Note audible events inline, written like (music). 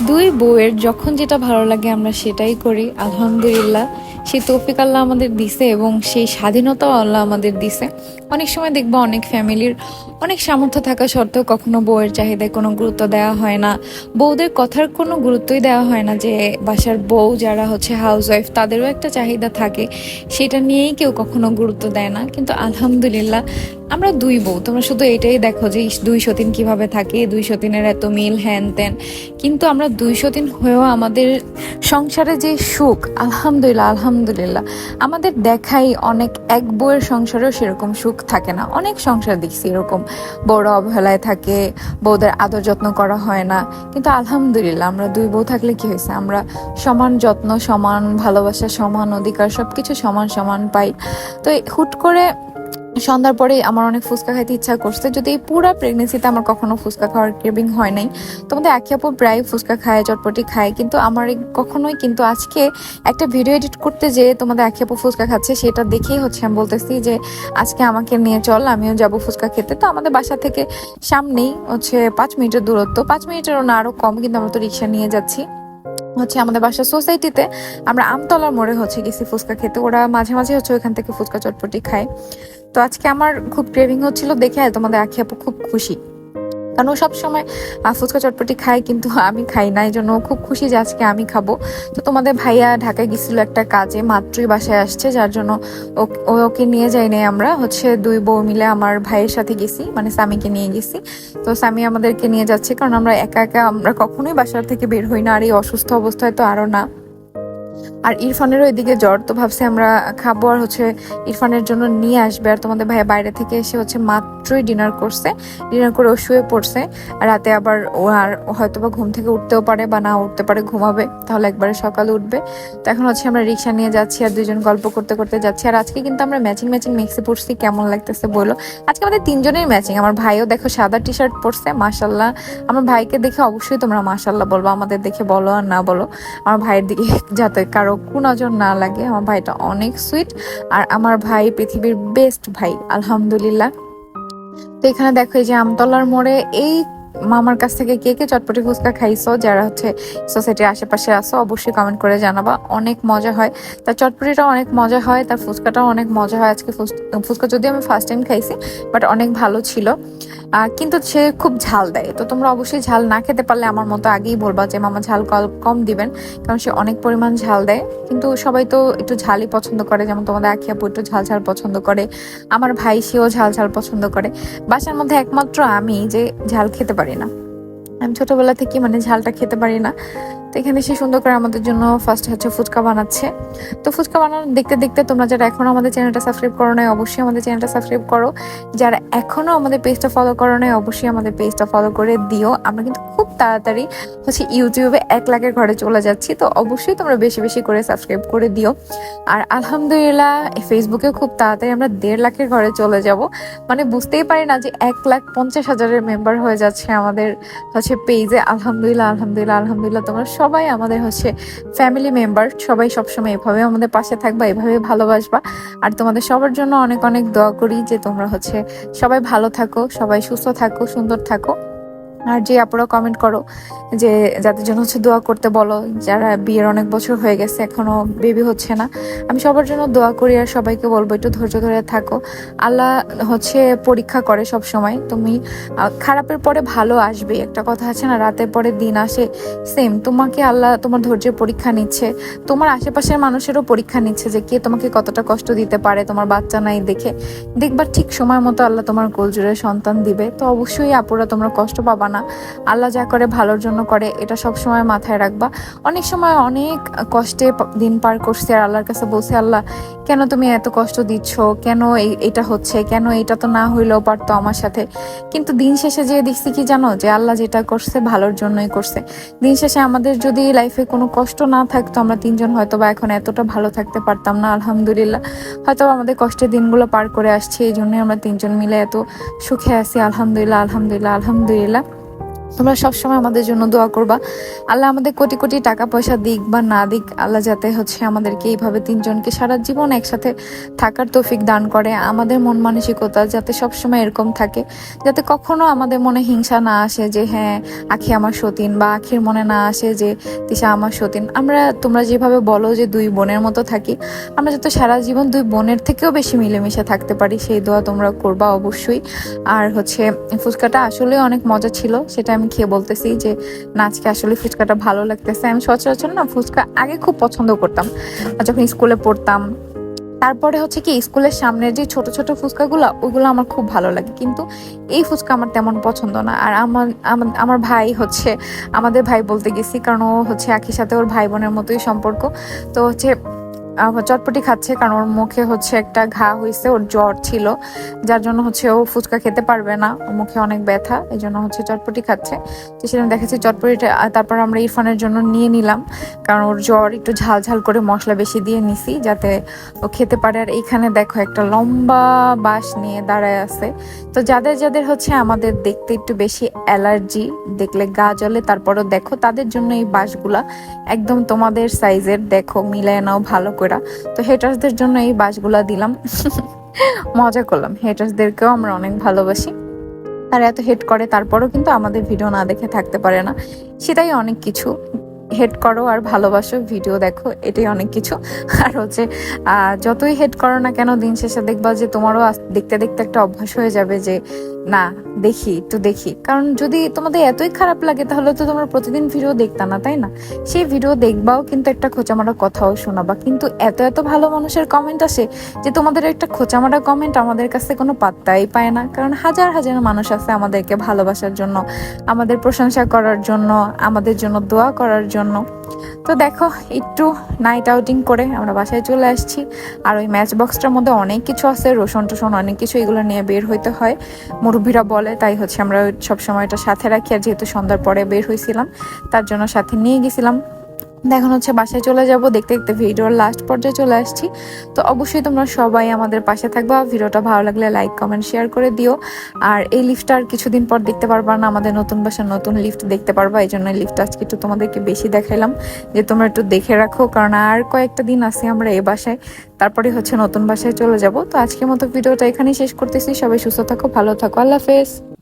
দুই বউয়ের যখন যেটা ভালো লাগে আমরা সেটাই করি, আলহামদুলিল্লাহ। সেই তৌফিক আল্লাহ আমাদের দিছে এবং সেই স্বাধীনতাও আল্লাহ আমাদের দিছে। অনেক সময় দেখব অনেক ফ্যামিলির অনেক সামর্থ্য থাকা সত্ত্বেও কখনো বউয়ের চাহিদায় কোনো গুরুত্ব দেওয়া হয় না। বউদের কথার কোনো গুরুত্বই দেওয়া হয় না যে বাসার বউ যারা হচ্ছে হাউস ওয়াইফ তাদেরও একটা চাহিদা থাকে। সেটা নিয়েই কেউ কখনো গুরুত্ব দেয় না। কিন্তু আলহামদুলিল্লাহ আমরা দুই বউ, তোমরা শুধু এটাই দেখো যে দুই সতীন কীভাবে থাকে, দুই সতীনের এত মিল, হ্যান ত্যান। কিন্তু আমরা দুই সতীন হয়েও আমাদের সংসারে যে সুখ, আলহামদুলিল্লাহ আলহামদুলিল্লাহ, আমাদের দেখাই অনেক, এক বউয়ের সংসারেও সেরকম সুখ থাকে না। অনেক সংসার দেখছি এরকম। বড় অবহেলায় থাকে, বউদের আদর যত্ন করা হয় না। কিন্তু আলহামদুলিল্লাহ, আমরা দুই বউ থাকলে কি হয়েছে? আমরা সমান যত্ন, সমান ভালোবাসা, সমান অধিকার, সবকিছু সমান সমান পাই। তো হুট করে সন্ধ্যার পরে আমার অনেক ফুচকা খাইতে ইচ্ছা করছে। যদি এই পুরো প্রেগনেন্সিতে আমার কখনো ফুচকা খাওয়ার ক্রেভিং হয় নাই তোমাদের একে আপু প্রায় ফুচকা খায়, চটপটি খায়। কিন্তু আমার কখনোই কিন্তু আজকে একটা ভিডিও এডিট করতে যে তোমাদের একে আপু ফুচকা খাচ্ছে, সেটা দেখেই হচ্ছে আমি বলতেছি যে, আজকে আমাকে নিয়ে চল, আমিও যাব ফুচকা খেতে। তো আমাদের বাসা থেকে সামনেই হচ্ছে পাঁচ মিনিটের দূরত্ব। পাঁচ মিনিটেরও না, আরও কম, কিন্তু আমরা তো রিক্সা নিয়ে যাচ্ছি। হচ্ছে আমাদের বাসার সোসাইটিতে আমরা আমতলার মোড়ে হচ্ছে গেছি ফুচকা খেতে। ওরা মাঝে মাঝে হচ্ছে ওইখান থেকে ফুচকা, চটপটি খায়। তো আজকে আমার খুব ক্রেভিং হচ্ছিল দেখে তোমাদের আখি আপু খুব খুশি। কারণ ও সবসময় আহ, ফুচকা চটপটি খায় কিন্তু আমি খাই না এই জন্য খুব খুশি যে আজকে আমি খাব। তো তোমাদের ভাইয়া ঢাকায় গেছিল একটা কাজে মাত্রই বাসায় আসছে যার জন্য ও- ওকে নিয়ে যাই নাই আমরা। হচ্ছে দুই বউ মিলে আমার ভাইয়ের সাথে গেছি মানে স্বামীকে নিয়ে গেছি। তো স্বামী আমাদেরকে নিয়ে যাচ্ছে কারণ আমরা একা একা আমরা কখনোই বাসার থেকে বের হই না আর এই অসুস্থ অবস্থায় তো আরও না। আর ইরফানেরও এদিকে জ্বর, তো ভাবছি আমরা খাব আর হচ্ছে ইরফানের জন্য নিয়ে আসবে। আর তোমাদের ভাই বাইরে থেকে এসে হচ্ছে মাত্রই ডিনার করছে। ডিনার করে ও শুয়ে পড়ছে। রাতে আবার ও আর হয়তো বা ঘুম থেকে উঠতেও পারে বা না উঠতে পারে, ঘুমাবে। তাহলে একবারে সকালে উঠবে। তো এখন হচ্ছে আমরা রিক্সা নিয়ে যাচ্ছি আর দুজন গল্প করতে করতে যাচ্ছি। আর আজকে কিন্তু আমরা ম্যাচিং ম্যাচিং মিক্সে পড়ছি কেমন লাগতেছে বলো? আজকে আমাদের তিনজনের ম্যাচিং। আমার ভাইও দেখো সাদা টি শার্ট পরছে মাসাল্লাহ আমার ভাইকে দেখে অবশ্যই তোমরা মাসাল্লাহ বলব, আমাদের দেখে বলো আর না বলো। আমার ভাইয়ের দিকে (laughs) যাতে কারও কুনজর না লাগে। আমার ভাইটা অনেক সুইট আর আমার ভাই পৃথিবীর বেস্ট ভাই, আলহামদুলিল্লাহ। তো এখানে দেখো এই যে আমতলার মোড়ে এই মামার কাছ থেকে কে কে চটপটি ফুচকা খাইছো, যারা হচ্ছে সোসাইটির আশেপাশে আসো অবশ্যই কমেন্ট করে জানাবা। অনেক মজা হয়। তার চটপটিটা অনেক মজা হয় তার ফুচকাটাও অনেক মজা হয়। আজকে ফুচ- ফুচকা যদিও আমি ফার্স্ট টাইম খাইছি বাট অনেক ভালো ছিল। কিন্তু সে খুব ঝাল দেয়। তো তোমরা অবশ্যই ঝাল না খেতে পারলে আমার মতো আগেই বলবা যে মামা ঝাল কম দিবেন, কারণ সে অনেক পরিমাণ ঝাল দেয়। কিন্তু সবাই তো একটু ঝালই পছন্দ করে, যেমন তোমাদের আখি আপু একটু ঝাল ঝাল পছন্দ করে, আমার ভাই সেও ঝাল ঝাল পছন্দ করে। বাসার মধ্যে একমাত্র আমি যে ঝাল খেতে পারি। না। আমি ছোটবেলা থেকে মানে ঝালটা খেতে পারি না। তো এখানে সে সুন্দর করে আমাদের জন্য ফার্স্ট হচ্ছে ফুচকা বানাচ্ছে। তো ফুচকা বানানো দেখতে দেখতে তোমরা যারা এখনও আমাদের চ্যানেলটা সাবস্ক্রাইব করো নাই, অবশ্যই আমাদের চ্যানেলটা সাবস্ক্রাইব করো। যারা এখনও আমাদের পেজটা ফলো করো নাই, অবশ্যই আমাদের পেজটা ফলো করে দিও। আমরা কিন্তু খুব তাড়াতাড়ি হচ্ছে ইউটিউবে এক লাখের ঘরে চলে যাচ্ছি, তো অবশ্যই তোমরা বেশি বেশি করে সাবস্ক্রাইব করে দিও। আর আলহামদুলিল্লাহ ফেসবুকে খুব তাড়াতাড়ি আমরা দেড় লাখের ঘরে চলে যাব। মানে বুঝতেই পারি না যে এক লাখ পঞ্চাশ হাজারের মেম্বার হয়ে যাচ্ছে আমাদের হচ্ছে পেজে আলহামদুলিল্লাহ আলহামদুলিল্লাহ আলহামদুলিল্লাহ, তোমরা সবাই আমাদের হচ্ছে ফ্যামিলি মেম্বার সবাই সবসময় এভাবে আমাদের পাশে থাকবা, এভাবে ভালোবাসবা। আর তোমাদের সবার জন্য অনেক অনেক দোয়া করি যে তোমরা হচ্ছে সবাই ভালো থাকো, সবাই সুস্থ থাকো, সুন্দর থাকো। আর যে আপুরা কমেন্ট করো যে যাদের জন্য হচ্ছে দোয়া করতে বলো, যারা বিয়ের অনেক বছর হয়ে গেছে, এখনও বেবি হচ্ছে না, আমি সবার জন্য দোয়া করি আর সবাইকে বলব, একটু ধৈর্য ধরে থাকো। আল্লাহ হচ্ছে পরীক্ষা করে সব সময় তুমি খারাপের পরে ভালো আসবে, একটা কথা আছে না, রাতের পরে দিন আসে সেম তোমাকে আল্লাহ তোমার ধৈর্যের পরীক্ষা নিচ্ছে, তোমার আশেপাশের মানুষেরও পরীক্ষা নিচ্ছে যে কে তোমাকে কতটা কষ্ট দিতে পারে, তোমার বাচ্চা নাই দেখে, দেখবার ঠিক সময় মতো আল্লাহ তোমার কোল জুড়ে সন্তান দিবে, তো অবশ্যই আপুরা তোমরা কষ্ট পাবা না আল্লাহ যা করে ভালোর জন্য করে, এটা সব সময় মাথায় রাখবা। অনেক সময় অনেক কষ্টে দিন পার করছি আর আল্লাহর কাছে বলছি, আল্লাহ, কেন তুমি এত কষ্ট দিচ্ছ? কেন এটা হচ্ছে? কেন এটা তো না হইলেও পারতো আমার সাথে? কিন্তু দিন শেষে যে দেখছি কি জানো? যে আল্লাহ যেটা করছে ভালোর জন্যই করছে। দিন শেষে আমাদের যদি লাইফে কোনো কষ্ট না থাকতো, আমরা তিনজন হয়তো বা এখন এতটা ভালো থাকতে পারতাম না, আলহামদুলিল্লাহ। হয়তো আমাদের কষ্টের দিনগুলো পার করে আসছি, এই জন্যই আমরা তিনজন মিলে এত সুখে আছি, আলহামদুলিল্লাহ আলহামদুলিল্লাহ আলহামদুলিল্লাহ। তোমরা সবসময় আমাদের জন্য দোয়া করবা। আল্লাহ আমাদের কোটি কোটি টাকা পয়সা দিক বা না দিক, আল্লাহ যাতে হচ্ছে আমাদেরকে এইভাবে তিনজনকে সারা জীবন একসাথে থাকার তৌফিক দান করে, আমাদের মন মানসিকতা যাতে সবসময় এরকম থাকে, যাতে কখনো আমাদের মনে হিংসা না আসে যে হ্যাঁ আখি আমার সতীন বা আখির মনে না আসে যে, তিশা আমার সতীন। আমরা, তোমরা যেভাবে বলো যে, দুই বোনের মতো থাকি, আমরা যাতে সারা জীবন দুই বোনের থেকেও বেশি মিলেমিশে থাকতে পারি, সেই দোয়া তোমরা করবা অবশ্যই। আর হচ্ছে ফুচকাটা আসলে অনেক মজা ছিল, সেটা আমি খেয়ে বলতেছি যে, না, আজকে আসলে ফুচকাটা ভালো লাগতেছে। আমি সচরাচর না ফুচকা আগে খুব পছন্দ করতাম। যখন স্কুলে পড়তাম, তারপরে হচ্ছে কি স্কুলের সামনের যে ছোট ছোট ফুচকাগুলো, ওগুলো আমার খুব ভালো লাগে। কিন্তু এই ফুচকা আমার তেমন পছন্দ না। আর আমার, আমার- ভাই হচ্ছে, আমাদের ভাই বলতে গেছি, কারণ ও হচ্ছে একই সাথে ওর ভাই বোনের মতোই সম্পর্ক। তো হচ্ছে চটপটি খাচ্ছে, কারণ ওর মুখে হচ্ছে একটা ঘা হয়েছে ওর জ্বর ছিল। যার জন্য হচ্ছে ও ফুচকা খেতে পারবে না, ওর মুখে অনেক ব্যথা, এই জন্য হচ্ছে চটপটি খাচ্ছে। তো সেরকম দেখাচ্ছি চটপটিটা তারপর আমরা ইরফানের জন্য নিয়ে নিলাম, কারণ ওর জ্বর একটু ঝাল ঝাল করে মশলা বেশি দিয়ে নিছি, যাতে ও খেতে পারে। আর এইখানে দেখো একটা লম্বা বাঁশ নিয়ে দাঁড়ায় আছে। তো যাদের যাদের হচ্ছে আমাদের দেখতে একটু বেশি অ্যালার্জি, দেখলে গা জ্বলে, তারপরও দেখো, তাদের জন্য এই বাঁশগুলা একদম তোমাদের সাইজের, দেখো, মিলায় নাও ভালো করে। তো হেটার্সদের জন্য এই বাঁশগুলা দিলাম। মজা করলাম। হেটার্সদেরকেও আমরা অনেক ভালোবাসি। তারা এত হেড করে, তারপরও কিন্তু আমাদের ভিডিও না দেখে থাকতে পারে না। সেটাই অনেক কিছু। হেড করো আর ভালোবাসো ভিডিও দেখো, এটাই অনেক কিছু। আর হচ্ছে যতই হেড করো না কেন, দিন শেষে দেখবা যে তোমারও দেখতে দেখতে একটা অভ্যাস হয়ে যাবে যে না, দেখি, একটু দেখি। কারণ যদি তোমাদের এতই খারাপ লাগে, তাহলে তো তোমরা প্রতিদিন ভিডিও দেখতা না, তাই না? সেই ভিডিও দেখবাও কিন্তু একটা খোঁচামারা কথাও শোনাবা। কিন্তু এত এত ভালো মানুষের কমেন্ট আসে যে তোমাদের একটা খোঁচামারা কমেন্ট আমাদের কাছে কোনো পাত্তাই পায় না। কারণ হাজার হাজার মানুষ আছে আমাদেরকে ভালোবাসার জন্য, আমাদের প্রশংসা করার জন্য, আমাদের জন্য দোয়া করার জন্য। তো দেখো, একটু নাইট আউটিং করে আমরা বাসায় চলে আসছি। আর ওই ম্যাচ বক্সটার মধ্যে অনেক কিছু আছে রসুন টসুন অনেক কিছু এগুলো নিয়ে বের হইতে হয়। মুরব্বীরা বলে, তাই হচ্ছে আমরা সব সময়টা সাথে রাখি। আর যেহেতু সন্ধ্যার পরে বের হয়েছিলাম তার জন্য সাথে নিয়ে গেছিলাম। এখন হচ্ছে বাসায় চলে যাব। দেখতে দেখতে ভিডিওর লাস্ট পর্যায়ে চলে আসছি। তো অবশ্যই তোমরা সবাই আমাদের পাশে থাকবা। ভিডিওটা ভালো লাগলে লাইক কমেন্ট শেয়ার করে দিও। আর এই লিফটটা আর কিছুদিন পর দেখতে পারবা না, আমাদের নতুন বাসার নতুন লিফট দেখতে পারবা। এই জন্য লিফট আজকে একটু তোমাদেরকে বেশি দেখাইলাম। যে তোমরা একটু দেখে রাখো, কারণ আর কয়েকটা দিন আছি আমরা এই বাসায়। তারপরে হচ্ছে নতুন বাসায় চলে যাব। তো আজকের মতো ভিডিওটা এখানেই শেষ করতেছি। সবাই সুস্থ থাকো, ভালো থাকো। আল্লাহ হাফেজ।